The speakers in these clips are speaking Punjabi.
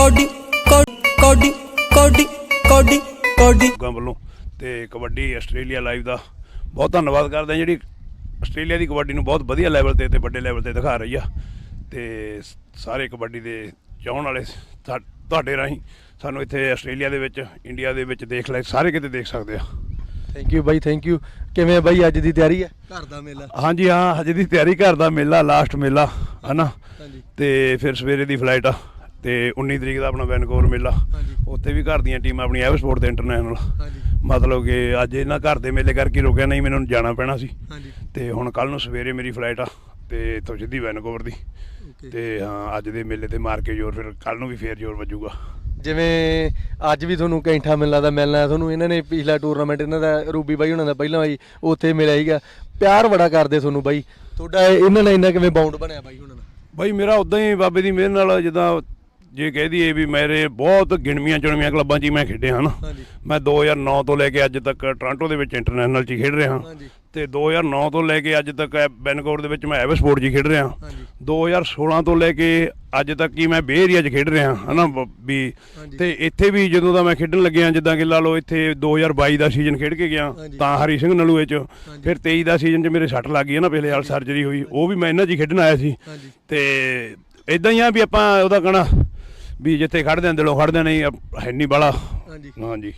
ਕੋਡੀ ਕੋਡੀ ਕੋਡੀ ਕੋਡੀ ਕੋਡੀ ਲੋਕਾਂ ਵੱਲੋਂ ਤੇ ਕਬੱਡੀ ਆਸਟ੍ਰੇਲੀਆ ਲਾਈਵ ਦਾ ਬਹੁਤ ਧੰਨਵਾਦ ਕਰਦੇ ਹਾਂ। ਜਿਹੜੀ ਆਸਟ੍ਰੇਲੀਆ ਦੀ ਕਬੱਡੀ ਨੂੰ ਬਹੁਤ ਵਧੀਆ ਲੈਵਲ ਤੇ ਤੇ ਵੱਡੇ ਲੈਵਲ ਤੇ ਦਿਖਾ ਰਹੀ ਆ। ਤੇ ਸਾਰੇ ਕਬੱਡੀ ਦੇ ਚਾਹਣ ਵਾਲੇ ਤੁਹਾਡੇ ਰਾਹੀਂ ਸਾਨੂੰ ਇੱਥੇ ਆਸਟ੍ਰੇਲੀਆ ਦੇ ਵਿੱਚ ਇੰਡੀਆ ਦੇ ਵਿੱਚ ਦੇਖ ਲੈ ਸਾਰੇ ਕਿਤੇ ਦੇਖ ਸਕਦੇ ਆ। ਥੈਂਕ ਯੂ ਬਾਈ ਥੈਂਕ ਯੂ ਕਿਵੇਂ ਆ ਬਾਈ ਅੱਜ ਦੀ ਤਿਆਰੀ ਹੈ ਘਰ ਦਾ ਮੇਲਾ। ਹਾਂਜੀ ਹਾਂ ਹਜੇ ਦੀ ਤਿਆਰੀ ਘਰ ਦਾ ਮੇਲਾ ਲਾਸਟ ਮੇਲਾ ਹਨਾ? ਹਾਂਜੀ। ਤੇ ਫਿਰ ਸਵੇਰੇ ਦੀ ਫਲਾਈਟ ਆ। ਤੇ 19 ਤਰੀਕ ਦਾ ਆਪਣਾ ਵੈਨਕੂਵਰ ਮੇਲਾ। ਉੱਥੇ ਵੀ ਘਰ ਦੀਆਂ ਟੀਮਾਂ ਆਪਣੀ ਐਵ ਸਪੋਰਟ ਦੇ ਇੰਟਰਨੈਸ਼ਨਲ। ਮਤਲਬ ਕਿ ਅੱਜ ਇਹਨਾਂ ਘਰ ਦੇ ਮੇਲੇ ਕਰਕੇ ਰੁਕਿਆ ਨਹੀਂ ਮੈਨੂੰ ਜਾਣਾ ਪੈਣਾ ਸੀ। ਤੇ ਹੁਣ ਕੱਲ ਨੂੰ ਸਵੇਰੇ ਮੇਰੀ ਫਲਾਈਟ ਆ ਤੇ ਇੱਥੋਂ ਸਿੱਧੀ ਵੈਨਕੂਵਰ ਦੀ। ਤੇ ਹਾਂ ਅੱਜ ਦੇ ਮੇਲੇ ਤੇ ਮਾਰ ਕੇ ਜ਼ੋਰ ਫਿਰ ਕੱਲ ਨੂੰ ਵੀ ਫੇਰ ਜ਼ੋਰ ਵੱਜੂਗਾ। ਜਿਵੇਂ ਅੱਜ ਵੀ ਤੁਹਾਨੂੰ ਕੈਂਠਾ ਮਿਲਣਾ ਦਾ ਮਿਲਣਾ ਤੁਹਾਨੂੰ ਇਹਨਾਂ ਨੇ ਪਿਛਲਾ ਟੂਰਨਾਮੈਂਟ ਇਹਨਾਂ ਦਾ ਰੂਬੀ ਬਾਈ ਉਹਨਾਂ ਦਾ ਪਹਿਲਾਂ ਬਾਈ ਉੱਥੇ ਮਿਲਿਆ ਸੀਗਾ। ਪਿਆਰ ਬੜਾ ਕਰਦੇ ਤੁਹਾਨੂੰ ਬਾਈ। ਤੁਹਾਡਾ ਇਹਨਾਂ ਨਾਲ ਇੰਨਾ ਕਿਵੇਂ ਬਾਉਂਡ ਬਣਿਆ ਬਾਈ ਉਹਨਾਂ ਨਾਲ? ਬਾਈ ਮੇਰਾ ਉਦਾਂ ਹੀ ਬਾਬੇ ਦੀ ਮਿਹਰ ਨਾਲ ਜਿੱਦਾਂ ਜੇ ਕਹਿ ਦਈਏ ਵੀ ਮੇਰੇ ਬਹੁਤ ਗਿਣਵੀਆਂ ਚੁਣਵੀਆਂ ਕਲੱਬਾਂ 'ਚ ਹੀ ਮੈਂ ਖੇਡਿਆ ਹਾਂ ਨਾ ਹਾਂਜੀ। ਮੈਂ 2009 ਤੋਂ ਲੈ ਕੇ ਅੱਜ ਤੱਕ ਟੋਰਾਂਟੋ ਦੇ ਵਿੱਚ ਇੰਟਰਨੈਸ਼ਨਲ 'ਚ ਖੇਡ ਰਿਹਾ। ਹਾਂ ਤੇ 2009 ਤੋਂ ਲੈ ਕੇ ਅੱਜ ਤੱਕ ਬੈਨਕੋਰ ਦੇ ਵਿੱਚ ਮੈਂ ਐਵ ਸਪੋਰਟ 'ਚ ਖੇਡ ਰਿਹਾ। ਹਾਂ ਹਾਂਜੀ 2016 ਤੋਂ ਲੈ ਕੇ ਅੱਜ ਤੱਕ ਹੀ ਮੈਂ ਬੇ ਏਰੀਆ 'ਚ ਖੇਡ ਰਿਹਾ ਹਨਾ ਵੀ। ਤੇ ਇੱਥੇ ਵੀ ਜਦੋਂ ਦਾ ਮੈਂ ਖੇਡਣ ਲੱਗਿਆ ਜਿੱਦਾਂ ਕਿ ਲਾ ਲਓ ਇੱਥੇ 2022 ਦਾ ਸੀਜ਼ਨ ਖੇਡ ਕੇ ਗਿਆ। ਤਾਂ ਹਰੀ ਸਿੰਘ ਨਲੂਏ 'ਚ। ਫਿਰ 23 ਦਾ ਸੀਜ਼ਨ 'ਚ ਮੇਰੇ ਸੱਟ ਲੱਗ ਗਈ ਹੈ ਨਾ ਪਿਛਲੇ ਹਾਲ ਸਰਜਰੀ ਹੋਈ ਉਹ ਵੀ ਮੈਂ ਇਹਨਾਂ 'ਚ ਖੇਡਣ ਆਇਆ ਸੀ। ਤੇ ਇਦਾਂ ਹੀ ਆ ਵੀ ਆਪਾਂ ਉਹਦਾ ਕਹਣਾ ਵੀ ਜਿੱਥੇ ਖੜਦੇ ਆਂ ਦਿਲੋਂ ਖੜਦੇ ਨਹੀਂ ਹੈ ਨਹੀਂ ਬਾਲਾ ਹਾਂਜੀ। ਹਾਂਜੀ।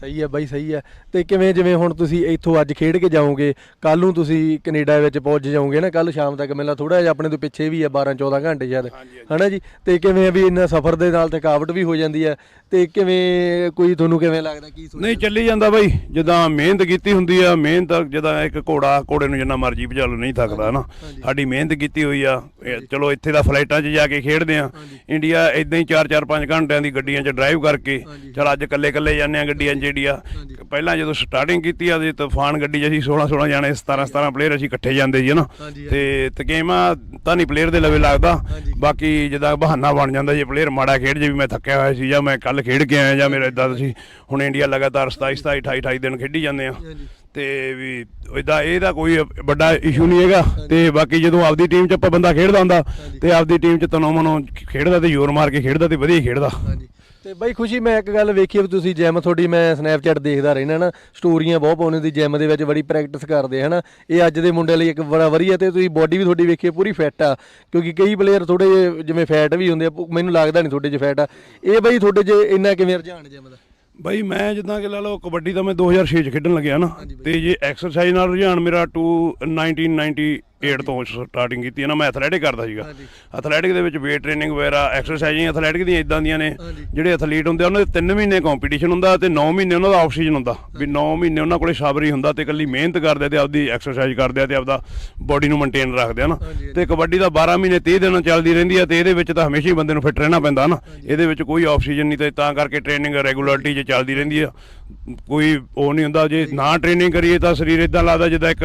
ਸਹੀ ਹੈ ਬਾਈ ਸਹੀ ਹੈ। ਤੇ ਕਿਵੇਂ ਜਿਵੇਂ ਹੁਣ ਤੁਸੀਂ ਇੱਥੋਂ ਅੱਜ ਖੇਡ ਕੇ ਜਾਓਗੇ ਕੱਲ ਨੂੰ ਤੁਸੀਂ ਕੈਨੇਡਾ ਵਿੱਚ ਪਹੁੰਚ ਜਾਓਗੇ ਨਾ ਕੱਲ ਸ਼ਾਮ ਤੱਕ ਮੇਲਾ ਥੋੜਾ ਜਿਹਾ ਆਪਣੇ ਤੋਂ ਪਿੱਛੇ ਵੀ ਹੈ 12 14 ਘੰਟੇ ਸ਼ਾਇਦ। ਹਨਾ ਜੀ? ਤੇ ਕਿਵੇਂ ਵੀ ਇੰਨਾ ਸਫ਼ਰ ਦੇ ਨਾਲ ਥਕਾਵਟ ਵੀ ਹੋ ਜਾਂਦੀ ਹੈ। ਤੇ ਕਿਵੇਂ ਕੋਈ ਤੁਹਾਨੂੰ ਕਿਵੇਂ ਲੱਗਦਾ ਕੀ ਸੋਚਦੇ ਨਹੀਂ ਚੱਲੀ ਜਾਂਦਾ ਬਾਈ। ਜਿੱਦਾਂ ਮਿਹਨਤ ਕੀਤੀ ਹੁੰਦੀ ਆ ਮਿਹਨਤ ਜਿੱਦਾਂ ਇੱਕ ਘੋੜਾ ਘੋੜੇ ਨੂੰ ਜਿੰਨਾ ਮਰਜ਼ੀ ਭਜਾ ਲਓ ਨਹੀਂ ਥੱਕਦਾ ਨਾ ਹਾਂਜੀ। ਸਾਡੀ ਮਿਹਨਤ ਕੀਤੀ ਹੋਈ ਆ। ਚਲੋ ਇੱਥੇ ਦਾ ਫਲਾਈਟਾਂ 'ਚ ਜਾ ਕੇ ਖੇਡਦੇ ਆ। ਇੰਡੀਆ ਇਦਾਂ ਹੀ 4-4 5 ਘੰਟਿਆਂ ਦੀ ਗੱਡੀਆਂ 'ਚ ਡਰਾਈਵ ਕਰਕੇ। ਚਲ ਅੱਜ ਇਕੱਲੇ ਇਕੱਲੇ ਜਾਂਦੇ ਆ ਗੱਡੀਆਂ 'ਚ। ਜਿਹੜੀ ਆ। ਪਹਿਲਾਂ ਜਦੋਂ ਸਟਾਰਟਿੰਗ ਕੀਤੀ ਆ ਤੇ ਤੂਫਾਨ ਗੱਡੀ ਅਸੀਂ 16 16 ਜਾਣੇ 17 17 ਪਲੇਅਰ ਅਸੀਂ ਇਕੱਠੇ ਜਾਂਦੇ ਜੀ ਨਾ? ਹਾਂਜੀ, ਤੇ ਤਕੇਮਾ ਤਾਂ ਨਹੀਂ ਪਲੇਅਰ ਦੇ ਲਵੇ ਲੱਗਦਾ। ਬਾਕੀ ਜਿੱਦਾਂ ਬਹਾਨਾ ਬਣ ਜਾਂਦਾ ਜੇ ਪਲੇਅਰ ਮਾੜਾ ਖੇਡ ਜੇ ਵੀ ਮੈਂ ਥੱਕਿਆ ਹੋਇਆ ਸੀ ਜਾਂ ਮੈਂ ਕੱਲ ਖੇਡ ਕੇ ਆਇਆ ਜਾਂ ਮੇਰਾ ਇਦਾਂ ਸੀ ਹੁਣ ਇੰਡੀਆ ਲਗਾਤਾਰ 27 27 28 28 ਦਿਨ ਖੇਡੀ ਜਾਂਦੇ ਆ। ਤੇ ਵੀ ਇਦਾਂ ਇਹਦਾ ਕੋਈ ਵੱਡਾ ਇਸ਼ੂ ਨਹੀਂ ਹੈਗਾ। ਤੇ ਬਾਕੀ ਜਦੋਂ ਆਪਦੀ ਟੀਮ 'ਚ ਆਪਾਂ ਬੰਦਾ ਖੇਡਦਾ ਹੁੰਦਾ। ਤੇ ਆਪਦੀ ਟੀਮ 'ਚ ਤਨੋਂ ਮਨੋਂ ਖੇਡਦਾ ਤੇ ਜ਼ੋਰ ਮਾਰ ਕੇ ਖੇਡਦਾ ਤੇ ਵਧੀਆ ਖੇਡਦਾ। ਹਾਂਜੀ। ਤੇ ਬਾਈ ਖੁਸ਼ੀ ਮੈਂ ਇੱਕ ਗੱਲ ਵੇਖੀ ਵੀ ਤੁਸੀਂ ਜਿਮ ਤੁਹਾਡੀ ਮੈਂ ਸਨੈਪਚੈਟ ਦੇਖਦਾ ਰਹਿਣਾ ਨਾ ਸਟੋਰੀਆਂ ਬਹੁਤ ਪਾਉਂਦੇ ਦੀ ਜਿਮ ਦੇ ਵਿੱਚ ਬੜੀ ਪ੍ਰੈਕਟਿਸ ਕਰਦੇ ਹਨਾ। ਇਹ ਅੱਜ ਦੇ ਮੁੰਡੇ ਲਈ ਇੱਕ ਬੜਾ ਵਧੀਆ ਤੇ ਤੁਸੀਂ ਬਾਡੀ ਵੀ ਤੁਹਾਡੀ ਵੇਖੀ ਪੂਰੀ ਫਿੱਟ ਆ। ਕਿਉਂਕਿ ਕਈ ਪਲੇਅਰ ਥੋੜੇ ਜਿਵੇਂ ਫੈਟ ਵੀ ਹੁੰਦੇ ਆ ਮੈਨੂੰ ਲੱਗਦਾ ਨਹੀਂ ਤੁਹਾਡੇ 'ਚ ਫੈਟ ਆ। ਇਹ ਬਾਈ ਤੁਹਾਡੇ 'ਚ ਇੰਨਾ ਕਿਵੇਂ ਰੁਝਾਨ ਜਿਮ ਦਾ? ਬਾਈ ਮੈਂ ਜਿੱਦਾਂ ਕਿ ਲਾ ਲਓ ਕਬੱਡੀ ਤਾਂ ਮੈਂ 2006 ਚ ਖੇਡਣ ਲੱਗਿਆ ਨਾ। ਤੇ ਜੇ ਐਕਸਰਸਾਈਜ਼ ਨਾਲ ਰੁਝਾਨ ਮੇਰਾ 2 1998 ਤੋਂ ਸਟਾਰਟਿੰਗ ਕੀਤੀ ਹੈ ਨਾ ਮੈਂ ਐਥਲੈਟਿਕ ਕਰਦਾ ਸੀਗਾ। ਐਥਲੈਟਿਕ ਦੇ ਵਿੱਚ weight ਟ੍ਰੇਨਿੰਗ ਵਗੈਰਾ ਐਕਸਰਸਾਈਜ਼ਿੰਗ ਐਥਲੈਟਿਕ ਦੀਆਂ ਇਦਾਂ ਦੀਆਂ ਨੇ। ਜਿਹੜੇ ਐਥਲੀਟ ਹੁੰਦੇ ਉਹਨਾਂ ਦੇ 3 ਮਹੀਨੇ ਕੰਪੀਟੀਸ਼ਨ ਹੁੰਦਾ ਤੇ 9 ਮਹੀਨੇ ਉਹਨਾਂ ਦਾ ਆਫ ਸੀਜ਼ਨ ਹੁੰਦਾ। ਵੀ 9 ਮਹੀਨੇ ਉਹਨਾਂ ਕੋਲੇ ਸਾਬਰੀ ਹੁੰਦਾ ਤੇ ਇਕੱਲੀ ਮਿਹਨਤ ਕਰਦੇ ਤੇ ਆਪਦੀ ਐਕਸਰਸਾਈਜ਼ ਕਰਦੇ ਆ ਤੇ ਆਪਦਾ ਬੋਡੀ ਨੂੰ ਮੇਨਟੇਨ ਰੱਖਦੇ ਆ ਨਾ। ਤੇ ਕਬੱਡੀ ਦਾ 12 ਮਹੀਨੇ 30 ਦਿਨ ਚੱਲਦੀ ਰਹਿੰਦੀ ਆ ਤੇ ਇਹਦੇ ਵਿੱਚ ਤਾਂ ਹਮੇਸ਼ਾ ਹੀ ਬੰਦੇ ਨੂੰ ਫਿੱਟ ਰਹਿਣਾ ਪੈਂਦਾ ਨਾ। ਇਹਦੇ ਵਿੱਚ ਕੋਈ ਆਫ ਸੀਜ਼ਨ ਨਹੀਂ ਤੇ ਤਾਂ ਕਰਕੇ ਟ੍ਰੇਨਿੰਗ ਰੈਗੂਲਰਟੀ 'ਚ ਚੱਲਦੀ ਰਹਿੰਦੀ ਆ। ਕੋਈ ਉਹ ਨਹੀਂ ਹੁੰਦਾ ਜੇ ਨਾ ਟ੍ਰੇਨਿੰਗ ਕਰੀਏ ਤਾਂ ਸਰੀਰ ਇਦਾਂ ਲੱਗਦਾ ਜਿੱਦਾਂ ਇੱਕ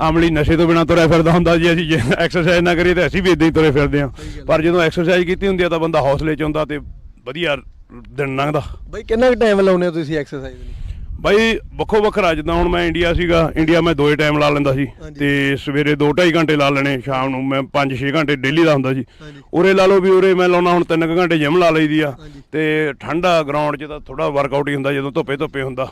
ਆਮਲੀ ਨਸ਼ੇ ਤੋਂ ਬਿਨਾਂ ਤੁਰਿਆ ਫਿਰਦਾ ਹੁੰਦਾ ਜੇ ਅਸੀਂ ਐਕਸਰਸਾਈਜ਼ ਨਾ ਕਰੀਏ ਤਾਂ ਅਸੀਂ ਵੀ ਇਦਾਂ ਹੀ ਤੁਰੇ ਫਿਰਦੇ ਗੱਲ ਪਰ ਜਦੋਂ ਐਕਸਰਸਾਈਜ਼ ਕੀਤੀ ਹੁੰਦੀ ਆ ਤਾਂ ਬੰਦਾ ਹੌਸਲੇ 'ਚ ਹੁੰਦਾ ਤੇ ਵਧੀਆ ਦਿਨ ਲੰਘਦਾ। ਬਾਈ ਕਿੰਨਾ ਕੁ ਟਾਈਮ ਲਾਉਂਦੇ ਹੋ ਤੁਸੀਂ ਐਕਸਰਸਾਈਜ਼ ਲਈ? ਬਾਈ ਵੱਖੋ ਵੱਖਰਾ ਜਿੱਦਾਂ ਹੁਣ ਮੈਂ ਇੰਡੀਆ ਸੀਗਾ ਇੰਡੀਆ ਮੈਂ ਦੋਏ ਟਾਈਮ ਲਾ ਲੈਂਦਾ ਸੀ। ਤੇ ਸਵੇਰੇ 2.5 ਘੰਟੇ ਲਾ ਲੈਣੇ ਸ਼ਾਮ ਨੂੰ ਮੈਂ 5-6 ਘੰਟੇ ਡੇਲੀ ਦਾ ਹੁੰਦਾ ਸੀ ਉਰੇ ਲਾ ਲਓ ਵੀ ਉਰੇ ਮੈਂ ਲਾਉਣਾ ਹੁਣ 3 ਘੰਟੇ ਜਿਮ ਲਾ ਲਈਦੀ ਆ। ਤੇ ਠੰਡਾ ਗਰਾਊਂਡ 'ਚ ਤਾਂ ਥੋੜਾ ਵਰਕਆਊਟ ਹੀ ਹੁੰਦਾ ਜਦੋਂ ਧੁੱਪੇ ਧੁੱਪੇ ਹੁੰਦਾ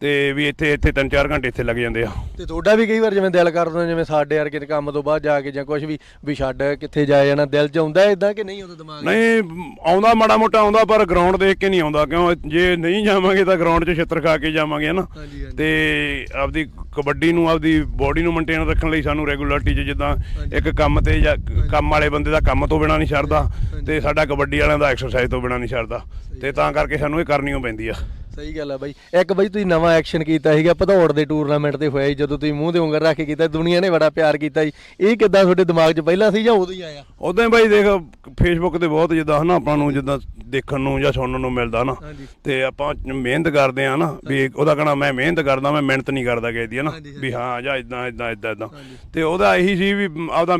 ਤੇ ਵੀ ਇੱਥੇ ਇੱਥੇ 3-4 ਘੰਟੇ ਇੱਥੇ ਲੱਗ ਜਾਂਦੇ ਆ। ਤੇ ਤੁਹਾਡਾ ਵੀ ਕਈ ਵਾਰ ਜਿਵੇਂ ਦਿਲ ਕਰਦਾ ਜਿਵੇਂ ਸਾਡੇ ਯਾਰ ਕਿਤੇ ਕੰਮ ਤੋਂ ਬਾਅਦ ਜਾ ਕੇ ਜਾਂ ਕੁਝ ਵੀ ਵੀ ਛੱਡ ਕਿੱਥੇ ਜਾਇਆ ਜਾਣਾ ਦਿਲ 'ਚ ਆਉਂਦਾ ਇਦਾਂ ਕਿ ਨਹੀਂ ਆਉਂਦਾ ਦਿਮਾਗ 'ਚ? ਨਹੀਂ ਆਉਂਦਾ ਮਾੜਾ ਮੋਟਾ ਆਉਂਦਾ ਪਰ ਗਰਾਊਂਡ ਦੇਖ ਕੇ ਨਹੀਂ ਆਉਂਦਾ ਕਿਉਂ? ਜੇ ਨਹੀਂ ਜਾਵਾਂਗੇ ਤਾਂ ਗਰਾਊਂਡ 'ਚ ਛਿੱਤਰ ਖਾ ਕੇ ਜਾਵਾਂਗੇ ਨਾ ਹਾਂਜੀ ਹਾਂਜੀ। ਤੇ ਆਪਦੀ ਕਬੱਡੀ ਨੂੰ ਆਪਦੀ ਬੋਡੀ ਨੂੰ ਮੇਨਟੇਨ ਰੱਖਣ ਲਈ ਸਾਨੂੰ ਰੈਗੂਲਰਟੀ 'ਚ ਜਿੱਦਾਂ। ਇੱਕ ਕੰਮ ਤੇ ਜਾਂ ਕੰਮ ਵਾਲੇ ਬੰਦੇ ਦਾ ਕੰਮ ਤੋਂ ਬਿਨਾ ਨਹੀਂ ਛੱਡਦਾ। ਤੇ ਸਾਡਾ ਕਬੱਡੀ ਵਾਲਿਆਂ ਦਾ ਐਕਸਰਸਾਈਜ਼ ਤੋਂ ਬਿਨਾ ਨਹੀਂ ਛੱਡਦਾ। ਤੇ ਤਾਂ ਕਰਕੇ ਸਾਨੂੰ ਇਹ ਕਰਨੀ ਓ ਪੈਂਦੀ ਆ। ਸਹੀ ਗੱਲ ਆ ਬਾਈ। ਇੱਕ ਬਾਈ ਤੁਸੀਂ ਨਵਾਂ ਐਕਸ਼ਨ ਕੀਤਾ ਸੀਗਾ ਭਦੌੜ ਦੇ ਟੂਰਨਾਮੈਂਟ ਤੇ ਹੋਇਆ ਸੀ ਜਦੋਂ ਤੁਸੀਂ ਮੂੰਹ ਤੇ ਉਂਗਲ ਰੱਖ ਕੇ ਕੀਤਾ ਦੁਨੀਆ ਨੇ ਬੜਾ ਪਿਆਰ ਕੀਤਾ ਸੀ। ਇਹ ਕਿੱਦਾਂ ਤੁਹਾਡੇ ਦਿਮਾਗ 'ਚ ਪਹਿਲਾਂ ਸੀ ਜਾਂ ਉਦੋਂ ਹੀ ਆਇਆ? ਉਦਾਂ ਹੀ ਬਾਈ ਦੇਖ ਫੇਸਬੁੱਕ ਤੇ ਬਹੁਤ ਜਿੱਦਾਂ ਹਨਾ ਆਪਾਂ ਨੂੰ ਜਿੱਦਾਂ ਦੇਖਣ ਨੂੰ ਜਾਂ ਸੁਣਨ ਨੂੰ ਮਿਲਦਾ ਨਾ ਤੇ ਆਪਾਂ ਮਿਹਨਤ ਕਰਦੇ ਆ ਨਾ ਵੀ ਉਹਦਾ ਕਹਣਾ ਮੈਂ ਮਿਹਨਤ ਕਰਦਾ ਮੈਂ ਮਿਹਨਤ ਨਹੀਂ ਕਰਦਾ ਕਿਸੇ ਦੀ ਹਨਾ। ਵੀ ਹਾਂ ਜਾਂ ਇਦਾਂ ਇਦਾਂ ਇਦਾਂ। ਤੇ ਉਹਦਾ ਇਹੀ ਸੀ ਵੀ ਆਪਦਾ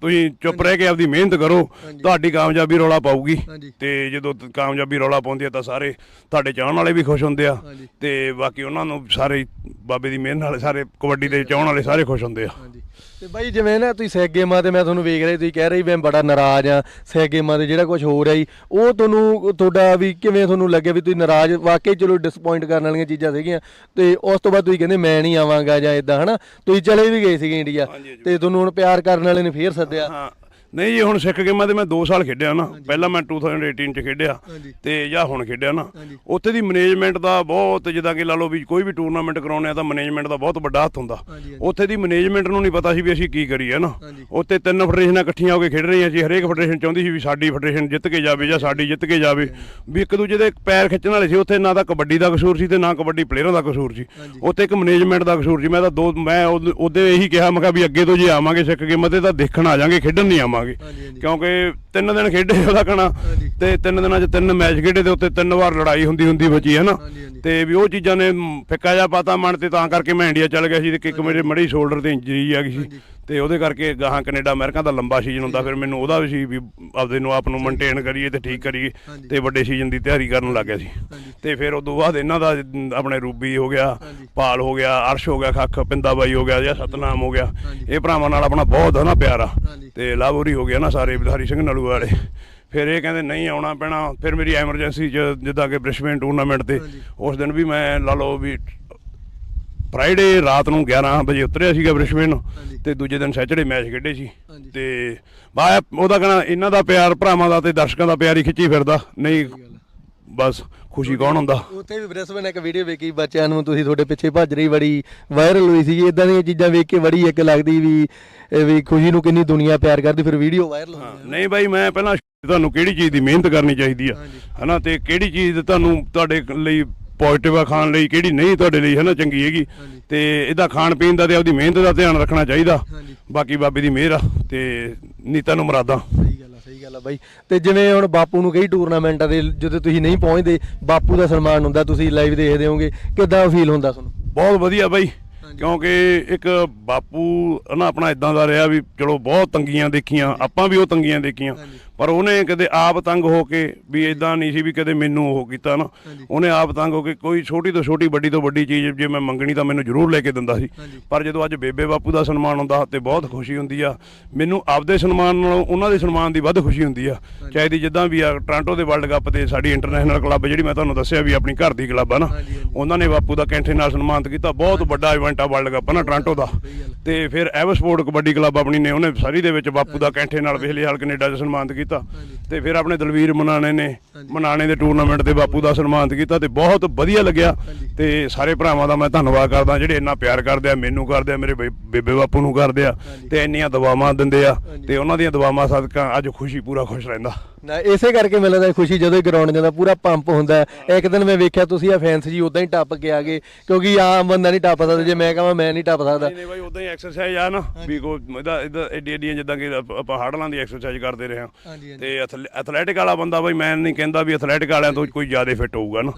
ਤੁਸੀਂ ਚੁੱਪ ਰਹਿ ਕੇ ਆਪਦੀ ਮਿਹਨਤ ਕਰੋ ਤੁਹਾਡੀ ਕਾਮਯਾਬੀ ਰੌਲਾ ਪਾਊਗੀ। ਤੇ ਜਦੋਂ ਤ- ਕਾਮਯਾਬੀ ਰੌਲਾ ਪਾਉਂਦੀ ਹੈ ਤਾਂ ਸਾਰੇ ਤੁਹਾਡੇ ਚਾਹਣ ਵਾਲੇ ਵੀ ਖੁਸ਼ ਹੁੰਦੇ ਆ। ਤੇ ਬਾਕੀ ਉਹਨਾਂ ਨੂੰ ਸਾਰੇ ਬਾਬੇ ਦੀ ਮਿਹਰ ਨਾਲ ਸਾਰੇ ਕਬੱਡੀ ਦੇ ਚਾਹਣ ਵਾਲੇ ਸਾਰੇ ਖੁਸ਼ ਹੁੰਦੇ ਆ। ਹਾਂਜੀ। ਤੇ ਬਾਈ ਜਿਵੇਂ ਨਾ ਤੁਸੀਂ ਸੈਗ ਗੇਮਾਂ ਤੇ ਮੈਂ ਤੁਹਾਨੂੰ ਵੇਖ ਰਿਹਾ ਤੁਸੀਂ ਕਹਿ ਰਹੇ ਮੈਂ ਬੜਾ ਨਾਰਾਜ਼ ਆ ਸੈਗ ਗੇਮਾਂ ਤੇ ਜਿਹੜਾ ਕੁਝ ਹੋ ਰਿਹਾ ਜੀ ਉਹ ਤੁਹਾਨੂੰ ਤੁਹਾਡਾ ਵੀ ਕਿਵੇਂ ਤੁਹਾਨੂੰ ਲੱਗਿਆ ਵੀ ਤੁਸੀਂ ਨਾਰਾਜ਼ ਵਾਕਈ ਚਲੋ ਡਿਸਪਾਇੰਟ ਕਰਨ ਵਾਲੀਆਂ ਚੀਜ਼ਾਂ ਸੀਗੀਆਂ ਤੇ ਉਸ ਤੋਂ ਬਾਅਦ ਤੁਸੀਂ ਕਹਿੰਦੇ ਮੈਂ ਨਹੀਂ ਆਵਾਂਗਾ ਜਾਂ ਇਦਾਂ ਹਨਾ? ਤੁਸੀਂ ਚਲੇ ਵੀ ਗਏ ਸੀਗੇ ਇੰਡੀਆ। ਤੇ ਤੁਹਾਨੂੰ ਹੁਣ ਪਿਆਰ ਕਰਨ ਵਾਲੇ ਨੇ ਫੇਰ ਸੱਦਿਆ। ਹਾਂ ਨਹੀਂ ਜੀ ਹੁਣ ਸਿੱਖ ਗੇਮਾਂ ਤੇ ਮੈਂ 2 ਸਾਲ ਖੇਡਿਆ ਨਾ। ਪਹਿਲਾਂ ਮੈਂ 2018 ਚ ਖੇਡਿਆ। ਤੇ ਜਾਂ ਹੁਣ ਖੇਡਿਆ ਨਾ। ਉੱਥੇ ਦੀ ਮੈਨੇਜਮੈਂਟ ਦਾ ਬਹੁਤ ਜਿੱਦਾਂ ਕਿ ਲਾ ਲਓ ਵੀ ਕੋਈ ਵੀ ਟੂਰਨਾਮੈਂਟ ਕਰਾਉਣੇ ਆ ਤਾਂ ਮੈਨੇਜਮੈਂਟ ਦਾ ਬਹੁਤ ਵੱਡਾ ਹੱਥ ਹੁੰਦਾ। ਉੱਥੇ ਦੀ ਮੈਨੇਜਮੈਂਟ ਨੂੰ ਨਹੀਂ ਪਤਾ ਸੀ ਵੀ ਅਸੀਂ ਕੀ ਕਰੀਏ ਨਾ। ਉੱਥੇ ਤਿੰਨ ਫੈਡਰੇਸ਼ਨਾਂ ਇਕੱਠੀਆਂ ਹੋ ਕੇ ਖੇਡ ਰਹੀਆਂ ਸੀ। ਹਰੇਕ ਫੈਡਰੇਸ਼ਨ ਚਾਹੁੰਦੀ ਸੀ ਵੀ ਸਾਡੀ ਫੈਡਰੇਸ਼ਨ ਜਿੱਤ ਕੇ ਜਾਵੇ ਜਾਂ ਸਾਡੀ ਜਿੱਤ ਕੇ ਜਾਵੇ। ਵੀ ਇੱਕ ਦੂਜੇ ਦੇ ਪੈਰ ਖਿੱਚਣ ਵਾਲੇ ਸੀ। ਉੱਥੇ ਨਾ ਤਾਂ ਕਬੱਡੀ ਦਾ ਕਸੂਰ ਸੀ ਤੇ ਨਾ ਕਬੱਡੀ ਪਲੇਅਰਾਂ ਦਾ ਕਸੂਰ ਸੀ। ਉੱਥੇ ਇੱਕ ਮੈਨੇਜਮੈਂਟ ਦਾ ਕਸੂਰ ਸੀ। ਮੈਂ ਤਾਂ ਦੋ ਮੈਂ ਉਹਦੇ- ਉਹਦੇ ਇਹੀ ਕਿਹਾ ਮੈਂ ਕਿਹਾ ਵੀ ਅੱਗੇ ਤੋਂ ਜੇ ਆਵਾਂਗੇ ਸਿੱਖ ਗੇਮਾਂ ਤੇ ਤਾਂ ਦੇਖਣ ਆ ਜਾਾਂਗੇ ਖੇਡਣ ਨਹੀਂ ਆਵਾਂਗੇ। ਹਾਂਜੀ। ਕਿਉਂਕਿ ਤਿੰਨ ਦਿਨ ਖੇਡੇ ਉਹਦਾ ਕਹਣਾ ਹਾਂਜੀ। ਤੇ ਤਿੰਨ ਦਿਨਾਂ 'ਚ ਤਿੰਨ ਮੈਚ ਖੇਡੇ ਤੇ ਉੱਤੇ ਤਿੰਨ ਵਾਰ ਲੜਾਈ ਹੁੰਦੀ ਹੁੰਦੀ ਬਚੀ ਹੈ ਨਾ। ਤੇ ਵੀ ਉਹ ਚੀਜ਼ਾਂ ਨੇ ਫਿੱਕਾ ਜਿਹਾ ਪਾਤਾ ਮਨ ਤੇ ਤਾਂ ਕਰਕੇ ਮੈਂ ਇੰਡੀਆ ਚੱਲ ਗਿਆ ਸੀ ਤੇ ਇੱਕ ਮੇਰੇ ਮੜੀ ਸ਼ੋਲਡਰ ਤੇ ਇੰਜਰੀ ਆ ਗਈ ਸੀ ਤੇ ਉਹਦੇ ਕਰਕੇ ਗਾਹਾਂ ਕੈਨੇਡਾ ਅਮਰੀਕਾ ਦਾ ਲੰਬਾ ਸੀਜ਼ਨ ਹੁੰਦਾ ਫਿਰ ਮੈਨੂੰ ਉਹਦਾ ਵੀ ਸੀ ਵੀ ਆਪਦੇ ਨੂੰ ਆਪ ਨੂੰ ਮੇਨਟੇਨ ਕਰੀਏ ਤੇ ਠੀਕ ਕਰੀਏ। ਤੇ ਵੱਡੇ ਸੀਜ਼ਨ ਦੀ ਤਿਆਰੀ ਕਰਨ ਲੱਗ ਗਿਆ ਸੀ। ਤੇ ਫਿਰ ਉਦੋਂ ਬਾਅਦ ਇਹਨਾਂ ਦਾ ਆਪਣੇ ਰੂਬੀ ਹੋ ਗਿਆ। ਪਾਲ ਹੋ ਗਿਆ ਅਰਸ਼ ਹੋ ਗਿਆ ਖੱਖ ਪਿੰਦਾ ਬਾਈ ਹੋ ਗਿਆ ਜਾਂ ਸਤਨਾਮ ਹੋ ਗਿਆ। ਇਹ ਭਰਾਵਾਂ ਨਾਲ ਆਪਣਾ ਬਹੁਤ ਹੈ ਨਾ ਪਿਆਰ। ਤੇ ਲਾਹੌਰੀ ਹੋ ਗਿਆ ਨਾ ਸਾਰੇ ਵਿਧਾਰੀ ਸਿੰਘ ਨਲੂ ਵਾਲੇ ਫਿਰ ਇਹ ਕਹਿੰਦੇ ਨਹੀਂ ਆਉਣਾ ਪੈਣਾ ਫਿਰ ਮੇਰੀ ਐਮਰਜੈਂਸੀ ਜਿੱਦਾਂ ਕਿ ਬ੍ਰਿਸਬੇਨ ਟੂਰਨਾਮੈਂਟ ਤੇ। ਉਸ ਦਿਨ ਵੀ ਮੈਂ ਲਾ ਲਓ ਵੀ ਫਰਾਈਡੇ ਰਾਤ ਨੂੰ 11 ਵਜੇ ਉਤਰਿਆ ਸੀਗਾ ਬ੍ਰਿਸਬੇਨ। ਤੇ ਦੂਜੇ ਦਿਨ ਸੈਚਰਡੇ ਮੈਚ ਖੇਡੇ ਸੀ। ਤੇ ਬਾ ਉਹਦਾ ਕਹਣਾ ਇਹਨਾਂ ਦਾ ਪਿਆਰ ਭਰਾਵਾਂ ਦਾ ਤੇ ਦਰਸ਼ਕਾਂ ਦਾ ਪਿਆਰ ਹੀ ਖਿੱਚੀ ਫਿਰਦਾ। ਨਹੀਂ ਬਸ ਖੁਸ਼ੀ ਕੌਣ ਹੁੰਦਾ? ਉੱਥੇ ਵੀ ਬ੍ਰਿਸਬਨ ਇੱਕ ਵੀਡੀਓ ਵੇਖੀ ਬੱਚਿਆਂ ਨੂੰ ਤੁਸੀਂ ਤੁਹਾਡੇ ਪਿੱਛੇ ਭੱਜ ਰਹੀ ਬੜੀ ਵਾਇਰਲ ਹੋਈ ਸੀ ਇਦਾਂ ਦੀਆਂ ਚੀਜ਼ਾਂ ਵੇਖ ਕੇ ਬੜੀ ਇੱਕ ਲੱਗਦੀ ਵੀ ਇਹ ਵੀ ਖੁਸ਼ੀ ਨੂੰ ਕਿੰਨੀ ਦੁਨੀਆ ਪਿਆਰ ਕਰਦੀ ਫਿਰ ਵੀਡੀਓ ਵਾਇਰਲ ਹੋ ਜਾਂਦੀ ਨਹੀਂ ਬਾਈ ਮੈਂ ਪਹਿਲਾਂ ਤੁਹਾਨੂੰ ਕਿਹੜੀ ਚੀਜ਼ ਦੀ ਮਿਹਨਤ ਕਰਨੀ ਚਾਹੀਦੀ ਆ। ਹਨਾ ਤੇ ਕਿਹੜੀ ਚੀਜ਼ ਤੁਹਾਨੂੰ ਤੁਹਾਡੇ ਲਈ ਪੋਜ਼ਿਟਿਵ ਆ ਖਾਣ ਲਈ ਕਿਹੜੀ ਨਹੀਂ ਤੁਹਾਡੇ ਲਈ ਹਨਾ ਚੰਗੀ ਹੈਗੀ। ਤੇ ਇਹਦਾ ਖਾਣ ਪੀਣ ਦਾ ਤੇ ਆਪਦੀ ਮਿਹਨਤ ਦਾ ਧਿਆਨ ਰੱਖਣਾ ਚਾਹੀਦਾ। ਬਾਕੀ ਬਾਬੇ ਦੀ ਮਿਹਰ ਆ ਤੇ ਨੀਤਾਂ ਨੂੰ ਮਰਾਦਾ। ਸਹੀ ਗੱਲ ਆ ਸਹੀ ਗੱਲ ਆ ਬਾਈ। ਤੇ ਜਿਵੇਂ ਹੁਣ ਬਾਪੂ ਨੂੰ ਕਈ ਟੂਰਨਾਮੈਂਟਾਂ ਦੇ ਜਦੋਂ ਤੁਸੀਂ ਨਹੀਂ ਪਹੁੰਚਦੇ ਬਾਪੂ ਦਾ ਸਨਮਾਨ ਹੁੰਦਾ ਤੁਸੀਂ ਲਾਈਵ ਦੇਖਦੇ ਹੋਵੋਗੇ ਕਿੱਦਾਂ ਫੀਲ ਹੁੰਦਾ ਤੁਹਾਨੂੰ? ਬਹੁਤ ਵਧੀਆ ਬਾਈ ਕਿਉਂਕਿ ਇੱਕ ਬਾਪੂ ਨਾ ਆਪਣਾ ਇਦਾਂ ਦਾ ਰਿਹਾ ਵੀ ਚਲੋ ਬਹੁਤ ਤੰਗੀਆਂ ਦੇਖੀਆਂ ਆਪਾਂ ਵੀ ਉਹ ਤੰਗੀਆਂ ਦੇਖੀਆਂ। ਪਰ ਉਹਨੇ ਕਦੇ ਆਪ ਤੰਗ ਹੋ ਕੇ ਵੀ ਇਦਾਂ ਨਹੀਂ ਸੀ ਵੀ ਕਦੇ ਮੈਨੂੰ ਉਹ ਕੀਤਾ ਨਾ। ਉਹਨੇ ਆਪ ਤੰਗ ਹੋ ਕੇ ਕੋਈ ਛੋਟੀ ਤੋਂ ਛੋਟੀ ਵੱਡੀ ਤੋਂ ਵੱਡੀ ਚੀਜ਼ ਜੇ ਮੈਂ ਮੰਗਣੀ ਤਾਂ ਮੈਨੂੰ ਜ਼ਰੂਰ ਲੈ ਕੇ ਦਿੰਦਾ ਸੀ। ਪਰ ਜਦੋਂ ਅੱਜ ਬੇਬੇ ਬਾਪੂ ਦਾ ਸਨਮਾਨ ਹੁੰਦਾ ਤੇ ਬਹੁਤ ਖੁਸ਼ੀ ਹੁੰਦੀ ਆ। ਮੈਨੂੰ ਆਪਦੇ ਸਨਮਾਨ ਨਾਲੋਂ ਉਹਨਾਂ ਦੇ ਸਨਮਾਨ ਦੀ ਵੱਧ ਖੁਸ਼ੀ ਹੁੰਦੀ ਆ। ਚਾਹੇ ਦੀ ਜਿੱਦਾਂ ਵੀ ਆ ਟ੍ਰਾਂਟੋ ਦੇ ਵਰਲਡ ਕੱਪ ਤੇ ਸਾਡੀ ਇੰਟਰਨੈਸ਼ਨਲ ਕਲੱਬ ਜਿਹੜੀ ਮੈਂ ਤੁਹਾਨੂੰ ਦੱਸਿਆ ਵੀ ਆਪਣੀ ਘਰ ਦੀ ਕਲੱਬ ਆ ਨਾ। ਉਹਨਾਂ ਨੇ ਬਾਪੂ ਦਾ ਕੈਂਠੇ ਨਾਲ ਸਨਮਾਨਿਤ ਕੀਤਾ। ਬਹੁਤ ਵੱਡਾ ਇਵੈਂਟ ਆ ਵਰਲਡ ਕੱਪ ਨਾ ਟ੍ਰਾਂਟੋ ਦਾ। ਤੇ ਫਿਰ ਐਵਸਪੋਰਟ ਕਬੱਡੀ ਕਲੱਬ ਆਪਣੀ ਨੇ ਉਹਨੇ ਸਾਰੀ ਦੇ ਵਿੱਚ ਬਾਪੂ ਦਾ ਕੈਂਠੇ ਨਾਲ ਪਿਛਲੇ ਹਾਲ ਕੈਨੇਡਾ 'ਚ ਸਨਮਾਨਿਤ ਕੀਤਾ। ਤੇ ਫਿਰ ਆਪਣੇ ਦਲਵੀਰ ਮਨਾਣੇ ਨੇ ਮਨਾਣੇ ਦੇ ਟੂਰਨਾਮੈਂਟ ਤੇ ਬਾਪੂ ਦਾ ਸਨਮਾਨਿਤ ਕੀਤਾ ਤੇ ਬਹੁਤ ਵਧੀਆ ਲੱਗਿਆ। ਤੇ ਸਾਰੇ ਭਰਾਵਾਂ ਦਾ ਮੈਂ ਧੰਨਵਾਦ ਕਰਦਾ ਜਿਹੜੇ ਇੰਨਾ ਪਿਆਰ ਕਰਦੇ ਆ ਮੈਨੂੰ ਕਰਦੇ ਆ ਮੇਰੇ ਬੇਬੇ ਬਾਪੂ ਨੂੰ ਕਰਦੇ ਆ ਤੇ ਇੰਨੀਆਂ ਦੁਆਵਾਂ ਦਿੰਦੇ ਆ ਤੇ ਉਹਨਾਂ ਦੀਆਂ ਦੁਆਵਾਂ ਸਦਕਾ ਅੱਜ ਖੁਸ਼ੀ ਪੂਰਾ ਖੁਸ਼ ਰਹਿੰਦਾ। ਨਾ ਇਸੇ ਕਰਕੇ ਮੈਨੂੰ ਲੱਗਦਾ ਖੁਸ਼ੀ ਜਦੋਂ ਹੀ ਗਰਾਊਂਡ ਜਾਂਦਾ ਪੂਰਾ ਪੰਪ ਹੁੰਦਾ। ਇੱਕ ਦਿਨ ਮੈਂ ਵੇਖਿਆ ਤੁਸੀਂ ਆ ਫੈਂਸ ਜੀ ਉਦਾਂ ਹੀ ਟੱਪ ਕੇ ਆ ਗਏ ਕਿਉਂਕਿ ਆਮ ਬੰਦਾ ਨਹੀਂ ਟੱਪ ਸਕਦਾ ਜੇ ਮੈਂ ਕਹਾਂ ਮੈਂ ਨਹੀਂ ਟੱਪ ਸਕਦਾ ਨਹੀਂ ਬਾਈ ਉਦਾਂ ਹੀ ਐਕਸਰਸਾਈਜ਼ ਆ ਨਾ ਵੀ ਕੋ ਇਹਦਾ ਇਹਦਾ ਏਡੀ ਏਡੀਆਂ ਜਿੱਦਾਂ ਕਿ ਆਪ- ਹਾਰਡਲਾਂ ਦੀ ਐਕਸਰਸਾਈਜ਼ ਕਰਦੇ ਰਹੇ ਹਾਂ। ਤੇ ਐਥਲੈਟਿਕ ਵਾਲਾ ਬੰਦਾ ਬਾਈ ਮੈਂ ਨਹੀਂ ਕਹਿੰਦਾ ਵੀ ਐਥਲੈਟਿਕ ਵਾਲਿਆਂ ਤੋਂ ਕੋਈ ਜ਼ਿਆਦਾ ਫਿੱਟ ਹੋਊਗਾ ਨਾ।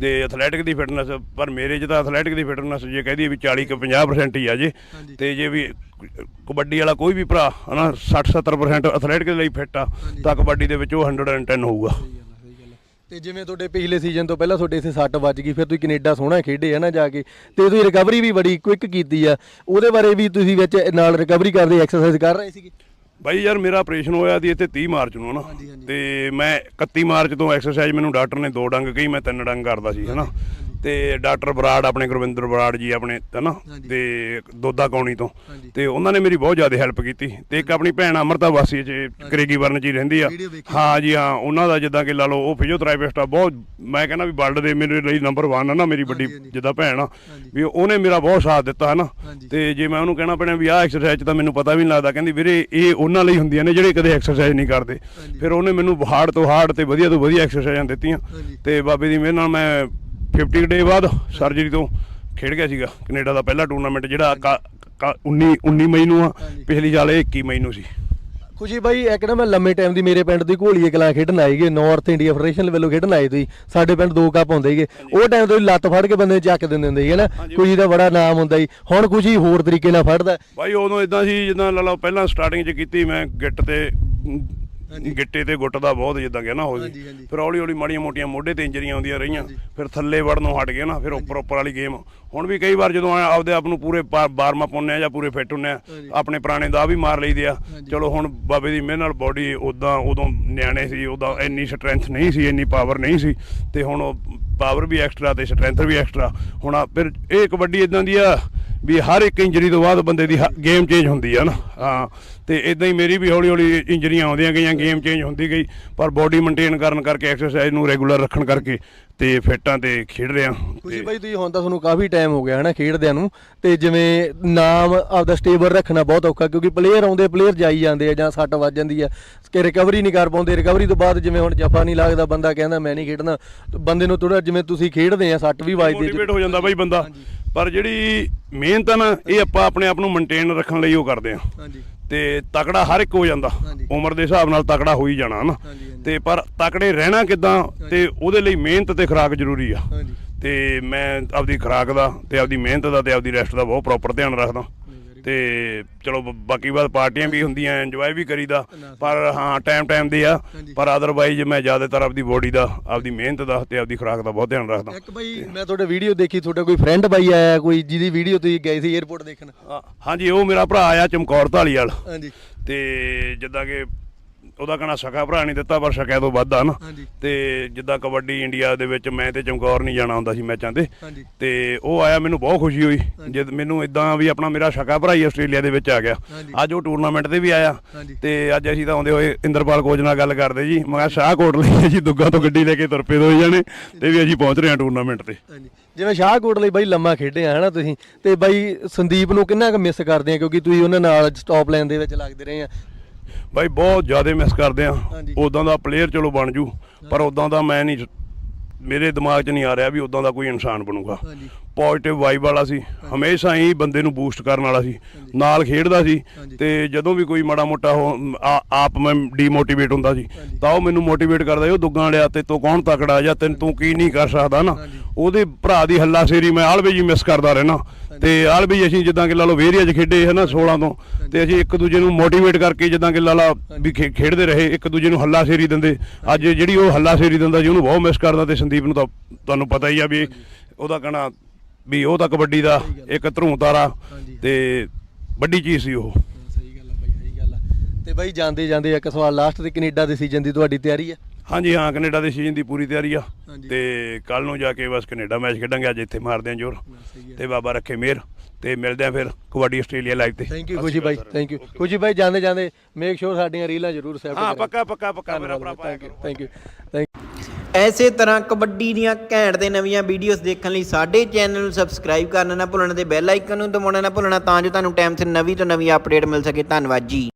ਤੇ ਐਥਲੈਟਿਕ ਦੀ ਫਿਟਨੈਸ ਪਰ ਮੇਰੇ ਤਾਂ ਐਥਲੈਟਿਕ ਦੀ ਫਿਟਨੈਸ ਜੇ ਕਹਦੀ ਵੀ 40 ਕਿ 50% ਹੀ ਆ ਜੇ। ਤੇ ਜੇ ਵੀ ਕਬੱਡੀ ਵਾਲਾ ਕੋਈ ਵੀ ਭਰਾ ਹਨਾ 60 70% ਐਥਲੈਟਿਕ ਦੇ ਲਈ ਫਿੱਟ ਆ ਤਾਂ ਕਬੱਡੀ ਦੇ ਵਿੱਚ ਉਹ 110 ਹੋਊਗਾ। ਤੇ ਜਿਵੇਂ ਤੁਹਾਡੇ ਪਿਛਲੇ ਸੀਜ਼ਨ ਤੋਂ ਪਹਿਲਾਂ ਤੁਹਾਡੇ ਇੱਥੇ ਸੱਟ ਵੱਜ ਗਈ ਫਿਰ ਤੁਸੀਂ ਕੈਨੇਡਾ ਸੋਹਣਾ ਖੇਡੇ ਹੈ ਨਾ ਜਾ ਕੇ ਤੇ ਤੁਸੀਂ ਰਿਕਵਰੀ ਵੀ ਬੜੀ ਕੁਇਕ ਕੀਤੀ ਆ। ਉਹਦੇ ਬਾਰੇ ਵੀ ਤੁਸੀਂ ਵਿੱਚ ਨਾਲ ਰਿਕਵਰੀ ਕਰਦੇ ਐਕਸਰਸਾਈਜ਼ ਕਰ ਰਹੇ ਸੀਗੇ? ਬਾਈ ਯਾਰ ਮੇਰਾ ਆਪਰੇਸ਼ਨ ਹੋਇਆ ਸੀ ਇੱਥੇ 30 ਮਾਰਚ ਨੂੰ ਹਨਾ। ਤੇ ਮੈਂ 31 ਮਾਰਚ ਤੋਂ ਐਕਸਰਸਾਈਜ਼ ਮੈਨੂੰ ਡਾਕਟਰ ਨੇ ਦੋ ਡੰਗ ਕਹੀ ਮੈਂ ਤਿੰਨ ਡੰਗ ਕਰਦਾ ਸੀ ਹਨਾ। ਤੇ ਡਾਕਟਰ ਬਰਾੜ ਆਪਣੇ ਗੁਰਵਿੰਦਰ ਬਰਾੜ ਜੀ ਆਪਣੇ ਹਨਾ ਹਾਂਜੀ। ਤੇ ਦੋਦਾ ਕੌਣੀ ਤੋਂ। ਤੇ ਉਹਨਾਂ ਨੇ ਮੇਰੀ ਬਹੁਤ ਜ਼ਿਆਦਾ ਹੈਲਪ ਕੀਤੀ ਤੇ ਇੱਕ ਆਪਣੀ ਭੈਣ ਅਮਰਤਾ ਵਾਸੀ ਚ ਕਰੇਗੀ ਵਰਨ ਹੀ ਰਹਿੰਦੀ ਆ। ਹਾਂ ਜੀ ਹਾਂ ਉਹਨਾਂ ਦਾ ਜਿੱਦਾਂ ਕਿ ਲਾ ਲਓ ਉਹ ਫਿਜ਼ੀਓਥੈਰੇਪਿਸਟ ਆ ਬਹੁਤ ਮੈਂ ਕਹਿੰਦਾ ਵੀ ਵਰਲਡ ਦੇ ਮੇਰੇ ਲਈ ਨੰਬਰ 1 ਆ ਨਾ ਮੇਰੀ ਵੱਡੀ। ਜਿੱਦਾਂ ਭੈਣ ਆ। ਵੀ ਉਹਨੇ ਮੇਰਾ ਬਹੁਤ ਸਾਥ ਦਿੱਤਾ ਹਨਾ ਹਾਂਜੀ। ਤੇ ਜੇ ਮੈਂ ਉਹਨੂੰ ਕਹਿਣਾ ਪੈਣਾ ਵੀ ਆਹ ਐਕਸਰਸਾਈਜ਼ ਤਾਂ ਮੈਨੂੰ ਪਤਾ ਵੀ ਨਹੀਂ ਲੱਗਦਾ ਕਹਿੰਦੀ ਵੀਰੇ ਇਹ ਉਹਨਾਂ ਲਈ ਹੁੰਦੀਆਂ ਨੇ ਜਿਹੜੇ ਕਦੇ ਐਕਸਰਸਾਈਜ਼ ਨਹੀਂ ਕਰਦੇ। ਫਿਰ ਉਹਨੇ ਮੈਨੂੰ ਹਾਰਡ ਤੋਂ ਹਾਰਡ ਤੇ ਵਧੀਆ ਤੋਂ ਵਧੀਆ ਐਕਸਰਸਾਈਜ਼ਾਂ ਦਿੱਤੀਆਂ। ਤੇ ਬਾਬੇ ਦੀ ਮਿਹਰ ਨਾਲ ਮੈਂ 50 ਡੇ ਬਾਅਦ ਸਰਜਰੀ ਤੋਂ ਖੇਡ ਗਿਆ ਸੀਗਾ ਕੈਨੇਡਾ ਦਾ ਪਹਿਲਾ ਟੂਰਨਾਮੈਂਟ ਜਿਹੜਾ ਕਾ- ਕਾ- 19 19 ਮਈ ਨੂੰ ਆ। ਪਿਛਲੀ ਸਾਲ ਇਹ 21 ਮਈ ਨੂੰ ਸੀ। ਖੁਸ਼ੀ ਬਾਈ ਇੱਕ ਨਾ ਮੈਂ ਲੰਮੇ ਟਾਈਮ ਦੀ ਮੇਰੇ ਪਿੰਡ ਦੀ ਘੋਲੀਏ ਕਲਾਂ ਖੇਡਣ ਆਏਗੇ ਨਾਰਥ ਇੰਡੀਆ ਫੈਡਰੇਸ਼ਨ ਵੱਲੋਂ ਖੇਡਣ ਆਏ ਤੁਸੀਂ ਸਾਡੇ ਪਿੰਡ ਦੋ ਕੱਪ ਹੁੰਦੇ ਸੀਗੇ। ਉਹ ਟਾਈਮ ਤੋਂ ਲੱਤ ਫੜ ਕੇ ਬੰਦੇ ਨੂੰ ਚੱਕ ਦਿੰਦੇ ਹੁੰਦੇ ਸੀ ਨਾ ਖੁਸ਼ੀ ਦਾ ਬੜਾ ਨਾਮ ਹੁੰਦਾ ਸੀ। ਹੁਣ ਖੁਸ਼ੀ ਹੋਰ ਤਰੀਕੇ ਨਾਲ ਫੜਦਾ। ਭਾਈ ਉਦੋਂ ਇਦਾਂ ਸੀ ਜਿੱਦਾਂ ਲਾ ਲਓ ਪਹਿਲਾਂ ਸਟਾਰਟਿੰਗ 'ਚ ਕੀਤੀ ਮੈਂ ਗਿੱਟ ਤੇ ਗਿੱਟੇ ਤੇ ਗੁੱਟ ਦਾ ਬਹੁਤ ਜਿੱਦਾਂ ਕਿ ਨਾ ਹੋ ਹਾਂਜੀ। ਫਿਰ ਹੌਲੀ ਹੌਲੀ ਮਾੜੀਆਂ ਮੋਟੀਆਂ ਮੋਢੇ ਤੇ ਇੰਜਰੀਆਂ ਆਉਂਦੀਆਂ ਰਹੀਆਂ। ਫਿਰ ਥੱਲੇ ਵੜਨੋਂ ਹਟ ਗਏ ਨਾ ਫਿਰ ਉੱਪਰ ਉੱਪਰ ਵਾਲੀ ਗੇਮ। ਹੁਣ ਵੀ ਕਈ ਵਾਰ ਜਦੋਂ ਆਪਦੇ ਆਪ ਨੂੰ ਪੂਰੇ ਬਾਰਮਾ ਪਾਉਂਦੇ ਆ ਜਾਂ ਪੂਰੇ ਫਿੱਟ ਹੁੰਨੇ ਆ ਆਪਣੇ ਪੁਰਾਣੇ ਦਾ ਵੀ ਮਾਰ ਲਈਦੇ ਆ। ਚਲੋ ਹੁਣ ਬਾਬੇ ਦੀ ਮਿਹਰ ਨਾਲ ਬੋਡੀ ਉਦਾਂ ਉਦੋਂ ਨਿਆਣੇ ਸੀ ਉਦਾਂ ਇੰਨੀ ਸਟਰੈਂਥ ਨਹੀਂ ਸੀ ਇੰਨੀ ਪਾਵਰ ਨਹੀਂ ਸੀ। ਤੇ ਹੁਣ ਉਹ ਪਾਵਰ ਵੀ ਐਕਸਟਰਾ ਤੇ ਸਟਰੈਂਥ ਵੀ ਐਕਸਟਰਾ ਹੁਣ ਆ ਫਿਰ ਇਹ ਕਬੱਡੀ ਇਦਾਂ ਦੀ ਆ ਵੀ ਹਰ ਇੱਕ ਇੰਜਰੀ ਤੋਂ ਬਾਅਦ ਬੰਦੇ ਦੀ ਗੇਮ ਚੇਂਜ ਹੁੰਦੀ ਆ ਨਾ। ਹਾਂ, ਤੇ ਇਦਾਂ ਹੀ ਮੇਰੀ ਵੀ ਹੌਲੀ ਹੌਲੀ ਇੰਜਰੀਆਂ ਆਉਂਦੀਆਂ ਗਈਆਂ ਗੇਮ ਚੇਂਜ ਹੁੰਦੀ ਗਈ, ਪਰ ਬੋਡੀ ਮੇਨਟੇਨ ਕਰਨ ਕਰਕੇ ਐਕਸਰਸਾਈਜ਼ ਨੂੰ ਰੈਗੂਲਰ ਰੱਖਣ ਕਰਕੇ ਤੇ ਫਿੱਟਾਂ ਤੇ ਖੇਡ ਰਿਹਾ। ਖੁਸ਼ੀ ਬਾਈ ਤੁਸੀਂ ਹੁਣ ਤਾਂ ਤੁਹਾਨੂੰ ਕਾਫੀ ਟਾਈਮ ਹੋ ਗਿਆ ਹਨਾ ਖੇਡਦਿਆਂ ਨੂੰ। ਤੇ ਜਿਵੇਂ ਨਾਮ ਆਪਦਾ ਸਟੇਬਲ ਰੱਖਣਾ ਬਹੁਤ ਔਖਾ ਕਿਉਂਕਿ ਪਲੇਅਰ ਆਉਂਦੇ ਪਲੇਅਰ ਜਾਈ ਜਾਂਦੇ ਆ ਜਾਂ ਸੱਟ ਵੱਜ ਜਾਂਦੀ ਆ। ਕਿ ਰਿਕਵਰੀ ਨਹੀਂ ਕਰ ਪਾਉਂਦੇ। ਰਿਕਵਰੀ ਤੋਂ ਬਾਅਦ ਜਿਵੇਂ ਹੁਣ ਜਫਾ ਨਹੀਂ ਲੱਗਦਾ ਬੰਦਾ ਕਹਿੰਦਾ ਮੈਂ ਨਹੀਂ ਖੇਡਣਾ। ਬੰਦੇ ਨੂੰ ਥੋੜਾ ਜਿਵੇਂ ਤੁਸੀਂ ਖੇਡਦੇ ਆ ਸੱਟ ਵੀ ਵੱਜਦੀ ਮੋਟੀਵੇਟ ਹੋ ਜਾਂਦਾ ਬਾਈ ਬੰਦਾ। ਪਰ ਜਿਹੜੀ ਮਿਹਨਤ ਆ ਨਾ ਇਹ ਆਪਾਂ ਆਪਣੇ ਆਪ ਨੂੰ ਮੇਨਟੇਨ ਰੱਖਣ ਲਈ ਉਹ ਕਰਦੇ ਆ। ਹਾਂਜੀ। ਤੇ ਤਕੜਾ ਹਰ ਇੱਕ ਹੋ ਜਾਂਦਾ। ਉਮਰ ਦੇ ਹਿਸਾਬ ਨਾਲ ਤਕੜਾ ਹੋ ਹੀ ਜਾਣਾ ਨਾ ਹਾਂਜੀ, ਹਾਂਜੀ। ਤੇ ਪਰ ਤਕੜੇ ਰਹਿਣਾ ਕਿਦਾਂ ਤੇ ਉਹਦੇ ਲਈ ਮਿਹਨਤ ਤੇ ਖੁਰਾਕ ਜ਼ਰੂਰੀ ਆ। ਤੇ ਮੈਂ ਆਪਦੀ ਖੁਰਾਕ ਦਾ ਤੇ ਆਪਦੀ ਮਿਹਨਤ ਦਾ ਤੇ ਆਪਦੀ ਰੈਸਟ ਦਾ ਬਹੁਤ ਪ੍ਰੋਪਰ ਧਿਆਨ ਰੱਖਦਾ। ਤੇ ਚਲੋ ਬ- ਬਾਕੀ ਬਾਤ ਪਾਰਟੀਆਂ ਵੀ ਹੁੰਦੀਆਂ ਇੰਜੋਏ ਵੀ ਕਰੀਦਾ। ਪਰ ਹਾਂ ਟਾਈਮ ਟਾਈਮ ਦੇ ਆ। ਪਰ ਅਦਰਵਾਈਜ਼ ਮੈਂ ਜ਼ਿਆਦਾਤਰ ਆਪਦੀ ਬੋਡੀ ਦਾ ਆਪਦੀ ਮਿਹਨਤ ਦਾ ਤੇ ਆਪਦੀ ਖੁਰਾਕ ਦਾ ਬਹੁਤ ਧਿਆਨ ਰੱਖਦਾ। ਇੱਕ ਬਾਈ ਮੈਂ ਤੁਹਾਡਾ ਵੀਡੀਓ ਦੇਖੀ ਤੁਹਾਡਾ ਕੋਈ ਫਰੈਂਡ ਬਾਈ ਆਇਆ ਕੋਈ ਜਿਹਦੀ ਵੀਡੀਓ ਤੁਸੀਂ ਗਏ ਸੀ 에어ਪੋਰਟ ਦੇਖਣ? ਹਾਂ- ਹਾਂਜੀ ਉਹ ਮੇਰਾ ਭਰਾ ਆ ਚਮਕੌਰ ਢਾਲੀਵਾਲ ਹਾਂਜੀ। ਤੇ ਜਿੱਦਾਂ ਕਿ ਉਹਦਾ ਕਹਣਾ ਸਕਾ ਭਰਾ ਨਹੀਂ ਦਿੱਤਾ ਪਰ ਸਕਿਆ ਤੋਂ ਵੱਧ ਆ ਨਾ। ਹਾਂਜੀ। ਤੇ ਜਿੱਦਾਂ ਕਬੱਡੀ ਇੰਡੀਆ ਦੇ ਵਿੱਚ ਮੈਂ ਤੇ ਚਮਕੌਰ ਨਹੀਂ ਜਾਣਾ ਹੁੰਦਾ ਸੀ ਮੈਚਾਂ ਤੇ। ਹਾਂਜੀ। ਤੇ ਉਹ ਆਇਆ ਮੈਨੂੰ ਬਹੁਤ ਖੁਸ਼ੀ ਹੋਈ। ਜਦ ਮੈਨੂੰ ਇਦਾਂ ਵੀ ਆਪਣਾ ਮੇਰਾ ਸਕਾ ਭਰਾ ਹੀ ਆਸਟ੍ਰੇਲੀਆ ਦੇ ਵਿੱਚ ਆ ਗਿਆ। ਹਾਂਜੀ। ਅੱਜ ਉਹ ਟੂਰਨਾਮੈਂਟ ਤੇ ਵੀ ਆਇਆ। ਹਾਂਜੀ। ਤੇ ਅੱਜ ਅਸੀਂ ਤਾਂ ਆਉਂਦੇ ਹੋਏ ਇੰਦਰਪਾਲ ਕੋਚ ਨਾਲ ਗੱਲ ਕਰਦੇ ਜੀ। ਮੈਂ ਕਿਹਾ ਸ਼ਾਹਕੋਟ ਲਈ ਜੀ ਦੁੱਗਾ ਤੋਂ ਗੱਡੀ ਲੈ ਕੇ ਤੁਰ ਪਏ ਦੋਏ ਜਾਣੇ ਤੇ ਵੀ ਅਸੀਂ ਪਹੁੰਚ ਰਹੇ ਹਾਂ ਟੂਰਨਾਮੈਂਟ ਤੇ। ਹਾਂਜੀ। ਜਿਵੇਂ ਸ਼ਾਹਕੋਟ ਲਈ ਬਾਈ ਲੰਮਾ ਖੇਡੇ ਆ ਹਨਾ ਤੁਸੀਂ? ਤੇ ਬਾਈ ਸੰਦੀਪ ਨੂੰ ਕਿੰਨਾ ਕੁ ਮਿਸ ਕਰਦੇ ਆ? ਕਿਉਂਕਿ ਤੁਸੀਂ ਉਹਨਾਂ ਨਾਲ ਸਟਾਪ ਲਾਈਨ ਦੇ ਵਿੱਚ ਲੱਗਦੇ ਰਹੇ ਆ। ਬਾਈ ਬਹੁਤ ਜ਼ਿਆਦਾ ਮਿਸ ਕਰਦੇ ਆ ਹਾਂਜੀ। ਉਦਾਂ ਦਾ ਪਲੇਅਰ ਚਲੋ ਬਣ ਜੂ ਪਰ ਉਦਾਂ ਦਾ ਮੈਂ ਨਹੀਂ ਮੇਰੇ ਦਿਮਾਗ 'ਚ ਨਹੀਂ ਆ ਰਿਹਾ ਵੀ ਉਦਾਂ ਦਾ ਕੋਈ ਇਨਸਾਨ ਬਣੂਗਾ ਹਾਂਜੀ ਪੋਜ਼ਿਟਿਵ ਵਾਈਬ ਵਾਲਾ ਸੀ ਹਮੇਸ਼ਾ ਹੀ ਬੰਦੇ ਨੂੰ ਬੂਸਟ ਕਰਨ ਵਾਲਾ ਸੀ ਨਾਲ ਖੇਡਦਾ ਸੀ ਹਾਂਜੀ। ਤੇ ਜਦੋਂ ਵੀ ਕੋਈ ਮਾੜਾ ਮੋਟਾ ਉਹ ਆ- ਆਪ ਮੈਂ ਡੀਮੋਟੀਵੇਟ ਹੁੰਦਾ ਸੀ ਹਾਂਜੀ। ਤਾਂ ਉਹ ਮੈਨੂੰ ਮੋਟੀਵੇਟ ਕਰਦਾ ਸੀ, ਉਹ ਦੁੱਗਾਂ ਵਾਲਿਆ ਤੇ ਤੂੰ ਕੌਣ ਤਕੜਾ ਜਾਂ ਤੈਨੂੰ ਤੂੰ ਕੀ ਨਹੀਂ ਕਰ ਸਕਦਾ ਨਾ ਹਾਂਜੀ। ਉਹਦੇ ਭਰਾ ਦੀ ਹੱਲਾ ਸ਼ੇਰੀ ਮੈਂ ਆਲਵੇ ਜੀ ਮਿਸ ਕਰਦਾ ਰਹਿਣਾ ਤੇ ਆਲਵੇ ਅਸੀਂ ਜਿੱਦਾਂ ਕਿ ਲਾ ਲਓ ਵੇਰੀਆ 'ਚ ਖੇਡੇ ਹੈ ਨਾ 16 ਤੋਂ ਤੇ ਅਸੀਂ ਇੱਕ ਦੂਜੇ ਨੂੰ ਮੋਟੀਵੇਟ ਕਰਕੇ ਜਿੱਦਾਂ ਕਿ ਲਾ ਲਾ ਵੀ ਖੇ- ਖੇਡਦੇ ਰਹੇ ਇੱਕ ਦੂਜੇ ਨੂੰ ਹੱਲਾ ਸ਼ੇਰੀ ਦਿੰਦੇ। ਅੱਜ ਜਿਹੜੀ ਉਹ ਹੱਲਾ ਸ਼ੇਰੀ ਦਿੰਦਾ ਜੀ ਉਹਨੂੰ ਬਹੁਤ ਮਿਸ ਕਰਦਾ ਤੇ ਸੰਦੀਪ ਨੂੰ ਤਾਂ ਤੁਹਾਨੂੰ ਪਤਾ ਹੀ ਆ ਵੀ ਉਹਦਾ ਕਹਣਾ ਵੀ ਉਹ ਤਾਂ ਕਬੱਡੀ ਦਾ ਇੱਕ ਧਰੂੰ ਤਾਰਾ। ਤੇ ਵੱਡੀ ਚੀਜ਼ ਸੀ ਉਹ। ਸਹੀ ਗੱਲ ਆ ਬਾਈ ਸਹੀ ਗੱਲ ਆ। ਤੇ ਬਾਈ ਜਾਂਦੇ ਜਾਂਦੇ ਇੱਕ ਸਵਾਲ ਲਾਸਟ ਤੇ ਕੈਨੇਡਾ ਦੇ ਸੀਜ਼ਨ ਦੀ ਤੁਹਾਡੀ ਤਿਆਰੀ ਆ? ਹਾਂਜੀ ਹਾਂ ਕੈਨੇਡਾ ਦੇ ਸੀਜ਼ਨ ਦੀ ਪੂਰੀ ਤਿਆਰੀ ਆ। ਹਾਂਜੀ। ਤੇ ਕੱਲ ਨੂੰ ਜਾ ਕੇ ਬਸ ਕੈਨੇਡਾ ਮੈਚ ਖੇਡਾਂਗੇ ਅੱਜ ਇੱਥੇ ਮਾਰਦੇ ਆਂ ਜ਼ੋਰ। ਸਹੀ ਤੇ ਬਾਬਾ ਰੱਖੇ ਮਿਹਰ ਤੇ ਮਿਲਦੇ ਆਂ ਫਿਰ ਕਬੱਡੀ ਆਸਟ੍ਰੇਲੀਆ ਲਾਈਵ ਤੇ। ਥੈਂਕ ਯੂ ਖੁਸ਼ੀ ਬਾਈ ਥੈਂਕ ਯੂ ਖੁਸ਼ੀ ਬਾਈ ਜਾਂਦੇ ਜਾਂਦੇ ਮੇਕ ਸ਼ੋਰ ਸਾਡੀਆਂ ਰੀਲਾਂ ਜ਼ਰੂਰ ਸੈਵ ਹਾਂ ਪੱਕਾ ਪੱਕਾ ਪੱਕਾ ਮੇਰਾ ਭਰਾ ਪਾਇਆ ਥੈਂਕ ਯੂ ਕਰੋ ਥੈਂਕ ਯੂ ਥੈਂਕ ਐਸੇ ਤਰ੍ਹਾਂ ਕਬੱਡੀ ਦੀਆਂ ਘੈਂਟ ਤੇ ਨਵੀਆਂ ਵੀਡੀਓਜ਼ ਦੇਖਣ ਲਈ ਸਾਡੇ ਚੈਨਲ ਨੂੰ ਸਬਸਕ੍ਰਾਈਬ ਕਰਨਾ ਨਾ ਭੁੱਲਣਾ ਤੇ ਬੈਲ ਆਈਕਨ ਨੂੰ ਦਬਾਉਣਾ ਨਾ ਭੁੱਲਣਾ ਤਾਂ ਜੋ ਤੁਹਾਨੂੰ ਟਾਈਮ ਸਿਰ ਨਵੀਂ ਤੋਂ ਨਵੀਂ ਅਪਡੇਟ ਮਿਲ ਸਕੇ। ਧੰਨਵਾਦ ਜੀ।